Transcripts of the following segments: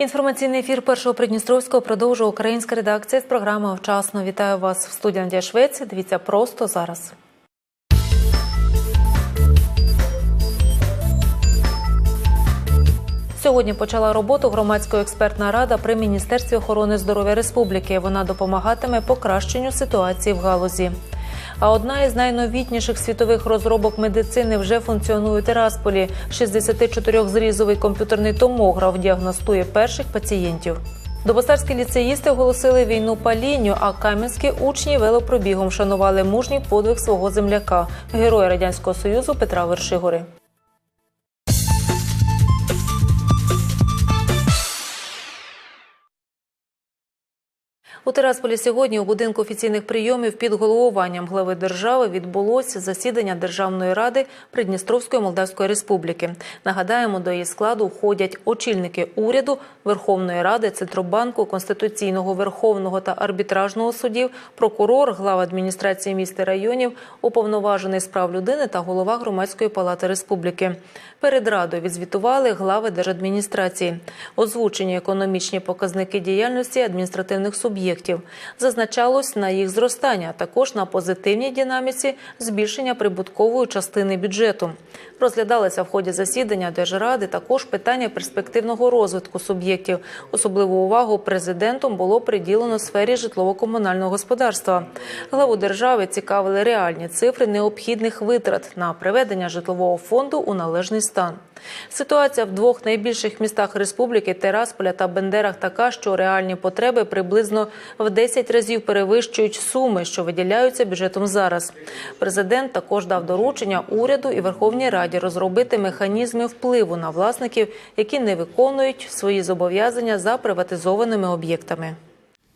Інформаційний ефір першого Придністровського продовжує українська редакція з програми «Вчасно». Вітаю вас в студії Надія Швець. Дивіться просто зараз. Сьогодні почала роботу громадська експертна рада при міністерстві охорони здоров'я республіки. Вона допомагатиме покращенню ситуації в галузі. А одна із найновітніших світових розробок медицини вже функціонує у Тирасполі. 64-зрізовий комп'ютерний томограф діагностує перших пацієнтів. Добосарські ліцеїсти оголосили війну палінню, а кам'янські учні велопробігом шанували мужній подвиг свого земляка, героя радянського союзу Петра Вершигори. У Тирасполі сьогодні у будинку офіційних прийомів під головуванням глави держави відбулося засідання Державної ради Придністровської Молдавської Республіки. Нагадаємо, до її складу входять очільники уряду, Верховної Ради, Центробанку, Конституційного Верховного та арбітражного судів, прокурор, глава адміністрації міст і районів, уповноважений з прав людини та голова громадської палати республіки. Перед радою відзвітували глави держадміністрації, озвучені економічні показники діяльності адміністративних суб'єктів. Зазначалось на їх зростання, а також на позитивній динаміці збільшення прибуткової частини бюджету. Розглядалися в ході засідання Держради також питання перспективного розвитку суб'єктів. Особливу увагу президентом було приділено сфері житлово-комунального господарства. Главу держави цікавили реальні цифри необхідних витрат на приведення житлового фонду у належний стан. Ситуація в двох найбільших містах республіки Терасполя та Бендерах така, що реальні потреби приблизно в 10 разів перевищують суми, що виділяються бюджетом зараз. Президент також дав доручення уряду і Верховній Раді розробити механізми впливу на власників, які не виконують свої зобов'язання за приватизованими об'єктами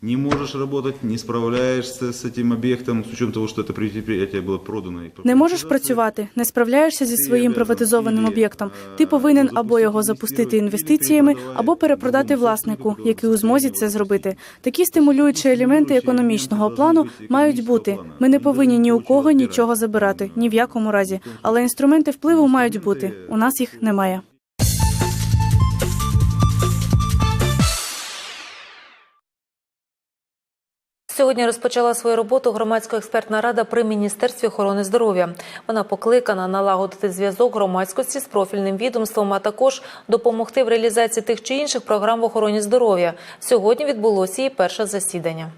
не можешь работать, не справляешься с этим объектом, с учетом того, что это предприятие было продано. и Не можеш працювати, не справляєшся зі своїм приватизованим об'єктом. Ти повинен або його запустити інвестиціями, або перепродати власнику, який у змозі це зробити. Такі стимулюючі елементи економічного плану мають бути. Ми не повинні ні у кого нічого забирати, ні в якому разі. Але інструменти впливу мають бути. У нас їх немає. Сьогодні розпочала свою роботу громадська експертна рада при міністерстві охорони здоров'я. Вона покликана налагодити зв'язок громадськості з профільним відомством, а також допомогти в реалізації тих чи інших програм в охороні здоров'я. Сьогодні відбулося її перше засідання.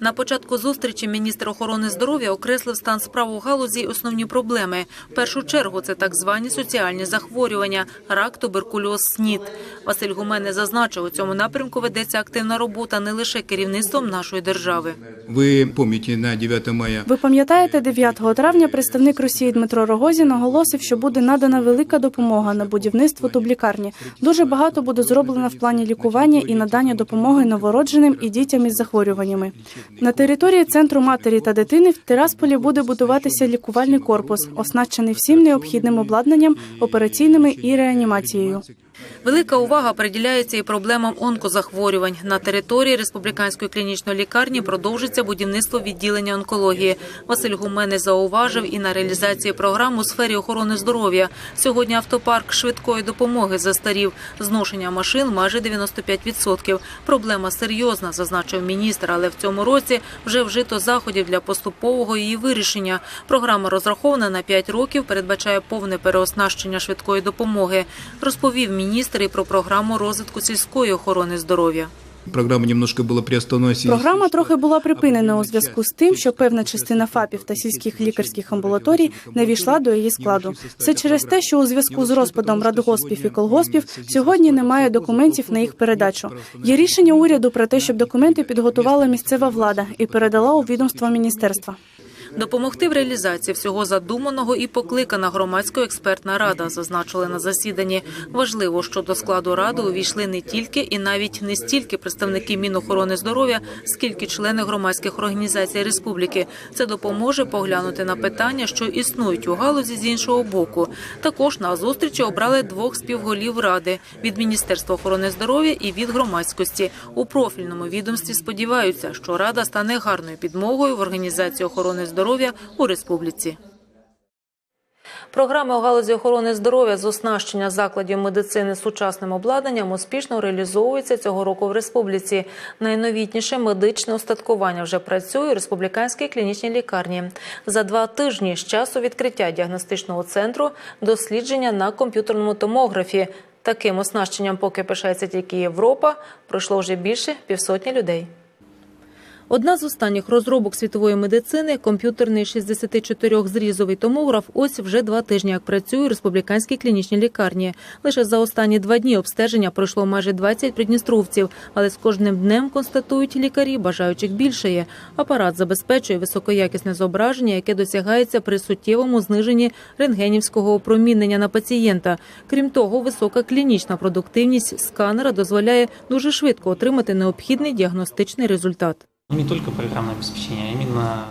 На початку зустрічі міністр охорони здоров'я окреслив стан справ у галузі й основні проблеми. В першу чергу це так звані соціальні захворювання, рак, туберкульоз, СНІД. Василь Гуменне зазначив, у цьому напрямку ведеться активна робота не лише керівництвом нашої держави. Ви пам'ятаєте, на 9 мая Ви пам'ятаєте, 9 травня представник Росії Дмитро Рогозін оголосив, що буде надана велика допомога на будівництво тублікарні. Дуже багато буде зроблено в плані лікування і надання допомоги новородженим і дітям із захворюваннями. На території центру матері та дитини в Тирасполі буде будуватися лікувальний корпус, оснащений всім необхідним обладнанням, операційними і реанімацією. Велика увага приділяється і проблемам онкозахворювань. На території республіканської клінічної лікарні продовжиться будівництво відділення онкології. Василь Гумене зауважив і на реалізації програм у сфері охорони здоров'я. Сьогодні автопарк швидкої допомоги застарів. Зношення машин майже 95%. Проблема серйозна, зазначив міністр, але в цьому році вже вжито заходів для поступового її вирішення. Програма розрахована на 5 років, передбачає повне переоснащення швидкої допомоги. Розповів міністр і про програму розвитку сільської охорони здоров'я. програма немножко була приостановлена. Програма трохи була припинена у зв'язку з тим, що певна частина ФАПів та сільських лікарських амбулаторій не війшла до її складу. Це через те, що у зв'язку з розпадом радгоспів і колгоспів сьогодні немає документів на їх передачу. Є рішення уряду про те, щоб документи підготувала місцева влада і передала у відомство міністерства. Допомогти в реалізації всього задуманого і покликана громадська експертна рада, зазначили на засіданні. Важливо, що до складу ради увійшли не тільки і навіть не стільки представники Мінохорони здоров'я, скільки члени громадських організацій республіки. Це допоможе поглянути на питання, що існують у галузі з іншого боку. Також на зустрічі обрали двох співголів ради від Міністерства охорони здоров'я і від громадськості. У профільному відомстві сподіваються, що рада стане гарною підмогою в організації охорони здоров'я у республіці. Програми у галузі охорони здоров'я з оснащення закладів медицини сучасним обладнанням успішно реалізовуються цього року в республіці. Найновітніше медичне устаткування вже працює у республіканській клінічній лікарні. За два тижні з часу відкриття діагностичного центру дослідження на комп'ютерному томографі. Таким оснащенням, поки пишається тільки Європа, пройшло вже більше півсотні людей. Одна з останніх розробок світової медицини комп'ютерний 64-зрізовий томограф ось вже два тижні як працює у республіканській клінічній лікарні. Лише за останні два дні обстеження пройшло майже 20 придністровців, але з кожним днем констатують лікарі, бажаючих більшає. Апарат забезпечує високоякісне зображення, яке досягається при суттєвому зниженні рентгенівського опромінення на пацієнта. Крім того, висока клінічна продуктивність сканера дозволяє дуже швидко отримати необхідний діагностичний результат. Не только програмне забезпечення, а іменно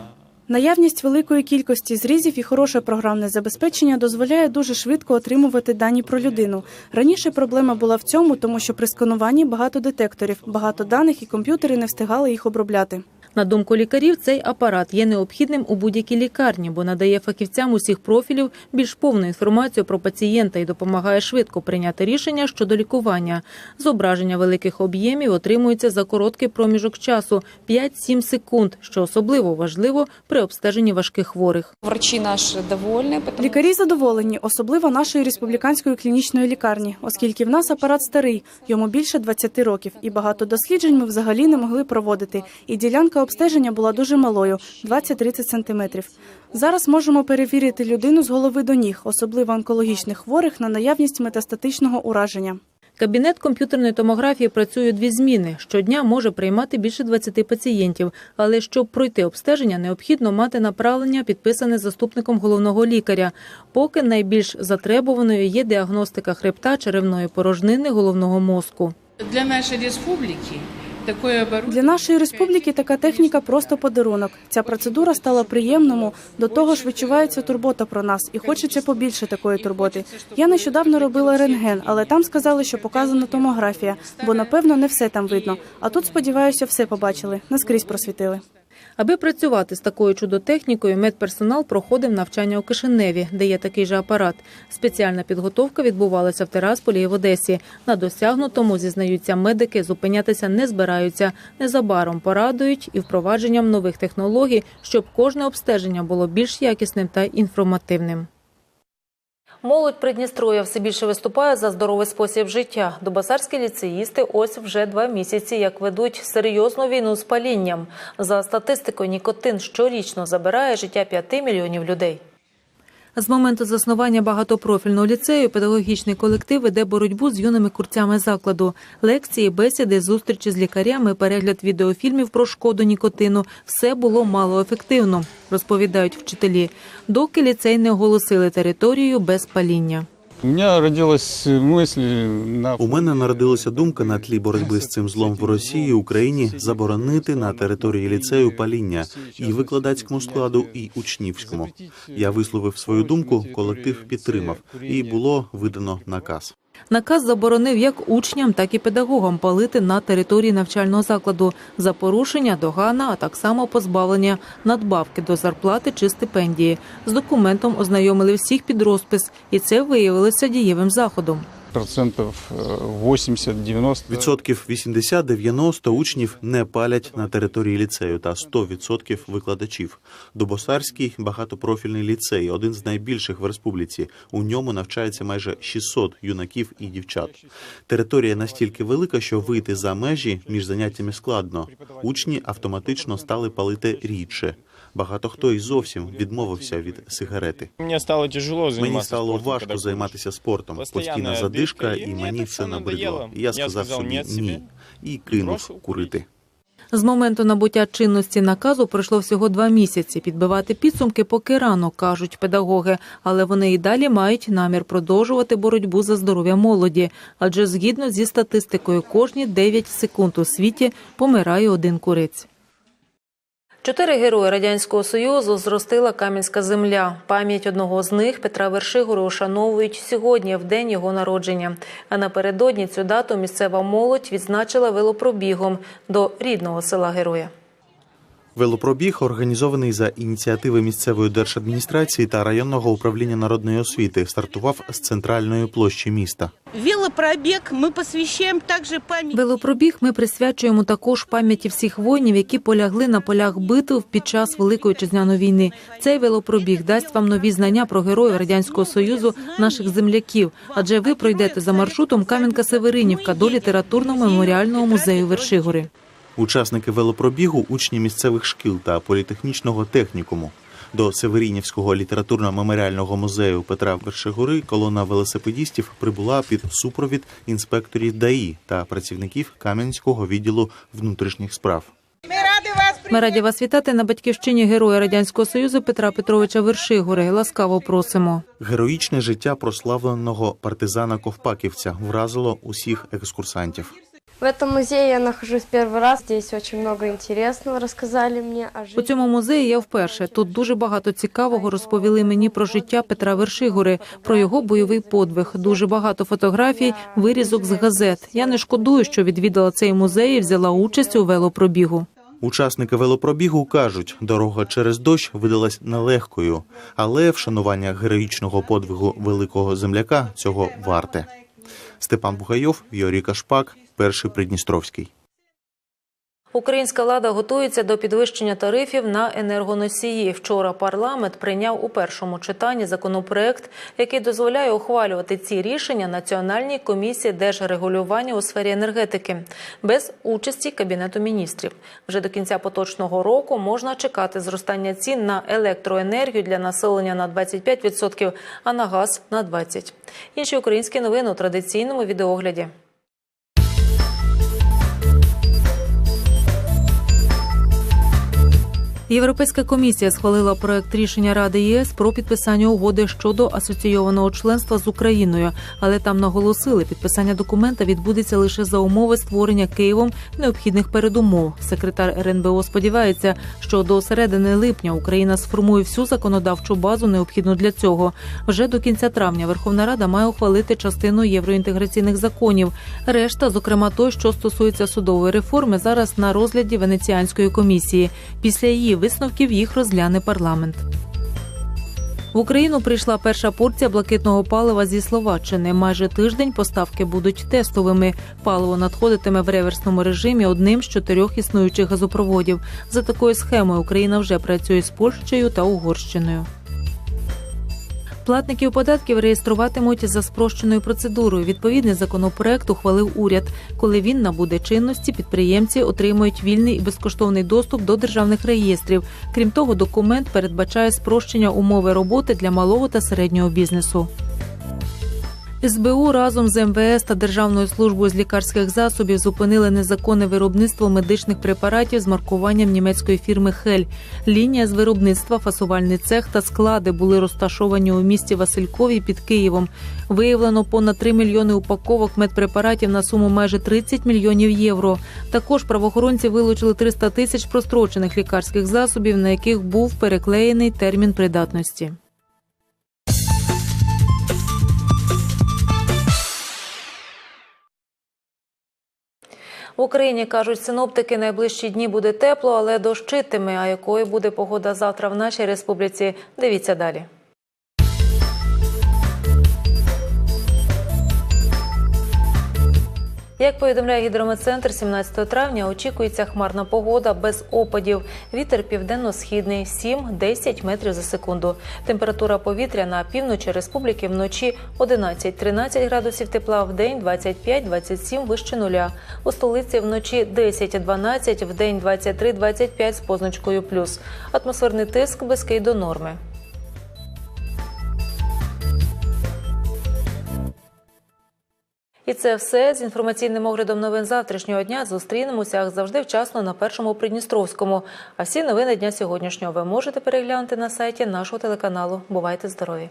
Наявність великої кількості зрізів і хороше програмне забезпечення дозволяє дуже швидко отримувати дані про людину. Раніше проблема була в цьому, тому що при скануванні багато детекторів, багато даних і комп'ютери не встигали їх обробляти. На думку лікарів, цей апарат є необхідним у будь-якій лікарні, бо надає фахівцям усіх профілів більш повну інформацію про пацієнта і допомагає швидко прийняти рішення щодо лікування. Зображення великих об'ємів отримується за короткий проміжок часу 5-7 секунд, що особливо важливо при обстеженні важких хворих. Врачи наши довольны, потому Лікарі задоволені, особливо нашої республіканської клінічної лікарні, оскільки в нас апарат старий, йому більше 20 років, і багато досліджень ми взагалі не могли проводити. І ділянка обстеження була дуже малою 20-30 сантиметрів. Зараз можемо перевірити людину з голови до ніг, особливо онкологічних хворих на наявність метастатичного ураження. Кабінет комп'ютерної томографії працює дві зміни. Щодня може приймати більше 20 пацієнтів, але щоб пройти обстеження, необхідно мати направлення, підписане заступником головного лікаря. Поки найбільш затребуваною є діагностика хребта, черевної порожнини, головного мозку. Для нашей республики такое оборудование... Для нашої республіки така техніка просто подарунок. Ця процедура стала приємному. До того ж, відчувається турбота про нас, і хочеться побільше такої турботи. Я нещодавно робила рентген, але там сказали, що показана томографія, бо напевно не все там видно. А тут, сподіваюся, все побачили, наскрізь просвітили. Аби працювати з такою чудотехнікою, медперсонал проходив навчання у Кишиневі, де є такий же апарат. Спеціальна підготовка відбувалася в Терасполі і в Одесі. На досягнутому зізнаються медики, зупинятися не збираються. Незабаром порадують і впровадженням нових технологій, щоб кожне обстеження було більш якісним та інформативним. Молодь Придністров'я все більше виступає за здоровий спосіб життя. Дубасарські ліцеїсти ось вже два місяці як ведуть серйозну війну з палінням. За статистикою, нікотин щорічно забирає життя 5 мільйонів людей. З моменту заснування багатопрофільного ліцею педагогічний колектив веде боротьбу з юними курцями закладу. Лекції, бесіди, зустрічі з лікарями, перегляд відеофільмів про шкоду нікотину – все було малоефективно, розповідають вчителі, доки ліцей не оголосили територію без паління. У мене народилася думка на тлі боротьби з цим злом в Росії Україні заборонити на території ліцею паління і викладацькому складу, і учнівському. Я висловив свою думку, колектив підтримав, і було видано наказ. Наказ заборонив як учням, так і педагогам палити на території навчального закладу за порушення догана, а так само позбавлення надбавки до зарплати чи стипендії. З документом ознайомили всіх під розпис, і це виявилося дієвим заходом. Процентов э, 80-90. Відсотків 80-90 учнів не палять на території ліцею та 100% викладачів. Дубосарський багатопрофільний ліцей, один з найбільших в республіці. У ньому навчається майже 600 юнаків і дівчат. Територія настільки велика, що вийти за межі між заняттями складно. Учні автоматично стали палити рідше. Багато хто і зовсім відмовився від сигарети. Мне стало тяжело заниматься Мені стало важко займатися спортом. Постійна задишка, і мені мені все це набридло. я сказав сказав собі «Ні» і кинув курити. З моменту набуття чинності наказу пройшло всього два місяці. Підбивати підсумки поки рано, кажуть педагоги, але вони і далі мають намір продовжувати боротьбу за здоров'я молоді. Адже згідно зі статистикою, кожні 9 секунд у світі помирає один курець. Чотири герої радянського союзу зростила Кам'янська земля. Пам'ять одного з них Петра Вершигору ушановують сьогодні, в день його народження. А напередодні цю дату місцева молодь відзначила велопробігом до рідного села героя. Велопробіг організований за ініціативи місцевої держадміністрації та районного управління народної освіти. Стартував з центральної площі міста. Велопробег мы посвящаем также памяти Велопробіг ми присвячуємо також пам'яті всіх воїнів, які полягли на полях битв під час Великої вітчизняної війни. Цей велопробіг дасть вам нові знання про героїв радянського союзу, наших земляків. Адже ви пройдете за маршрутом Кам'янка-Северинівка до літературно-меморіального музею Вершигори. Учасники велопробігу учні місцевих шкіл та політехнічного технікуму. До Северінівського літературно-меморіального музею Петра Вершигори колона велосипедістів прибула під супровід інспекторів ДАІ та працівників Кам'янського відділу внутрішніх справ. Ми раді вас вітати на батьківщині героя радянського союзу Петра Петровича Вершигори. Ласкаво просимо. Героїчне життя прославленого партизана Ковпаківця вразило усіх екскурсантів. В этом музее я нахожусь первый раз. Здесь очень много интересного рассказали мне о У цьому музеї я вперше. Тут дуже багато цікавого розповіли мені про життя Петра Вершигори, про його бойовий подвиг. Дуже багато фотографій, вирізок з газет. Я не шкодую, що відвідала цей музей і взяла участь у велопробігу. Учасники велопробігу кажуть, дорога через дощ видалась нелегкою, але вшанування героїчного подвигу великого земляка цього варте. Степан Бугайов, Юрій Кашпак, перший Придністровський. Українська влада готується до підвищення тарифів на енергоносії. Вчора парламент прийняв у першому читанні законопроект, який дозволяє ухвалювати ці рішення Національній комісії держрегулювання у сфері енергетики без участі кабінету міністрів. Вже до кінця поточного року можна чекати зростання цін на електроенергію для населення на 25%, а на газ на 20%. Інші українські новини у традиційному відеогляді. Європейська комісія схвалила проект рішення Ради ЄС про підписання угоди щодо асоційованого членства з Україною, але там наголосили, підписання документа відбудеться лише за умови створення Києвом необхідних передумов. Секретар РНБО сподівається, що до середини липня Україна сформує всю законодавчу базу, необхідну для цього. Вже до кінця травня Верховна Рада має ухвалити частину євроінтеграційних законів. Решта, зокрема той, що стосується судової реформи, зараз на розгляді Венеціанської комісії. Після її висновків їх розгляне парламент. В Україну прийшла перша порція блакитного палива зі Словаччини. Майже тиждень поставки будуть тестовими. Паливо надходитиме в реверсному режимі одним з чотирьох існуючих газопроводів. За такою схемою Україна вже працює з Польщею та Угорщиною. Платників податків реєструватимуть за спрощеною процедурою. Відповідний законопроект ухвалив уряд. Коли він набуде чинності, підприємці отримують вільний і безкоштовний доступ до державних реєстрів. Крім того, документ передбачає спрощення умови роботи для малого та середнього бізнесу. СБУ разом з МВС та Державною службою з лікарських засобів зупинили незаконне виробництво медичних препаратів з маркуванням німецької фірми Хель. Лінія з виробництва, фасувальний цех та склади були розташовані у місті Василькові під Києвом. Виявлено понад 3 мільйони упаковок медпрепаратів на суму майже 30 мільйонів євро. Також правоохоронці вилучили 300 тисяч прострочених лікарських засобів, на яких був переклеєний термін придатності. В Україні кажуть, синоптики найближчі дні буде тепло, але дощитиме. А якою буде погода завтра в нашій республіці? Дивіться далі. Як повідомляє гідрометцентр, 17 травня очікується хмарна погода без опадів. Вітер південно-східний 7-10 метрів за секунду. Температура повітря на півночі республіки вночі 11-13 градусів тепла, в день 25-27 вище нуля. У столиці вночі 10-12, в день 23-25 з позначкою плюс. Атмосферний тиск близький до норми. І це все з інформаційним оглядом новин завтрашнього дня. Зустрінемося як завжди вчасно на першому Придністровському. А всі новини дня сьогоднішнього ви можете переглянути на сайті нашого телеканалу. Бувайте здорові!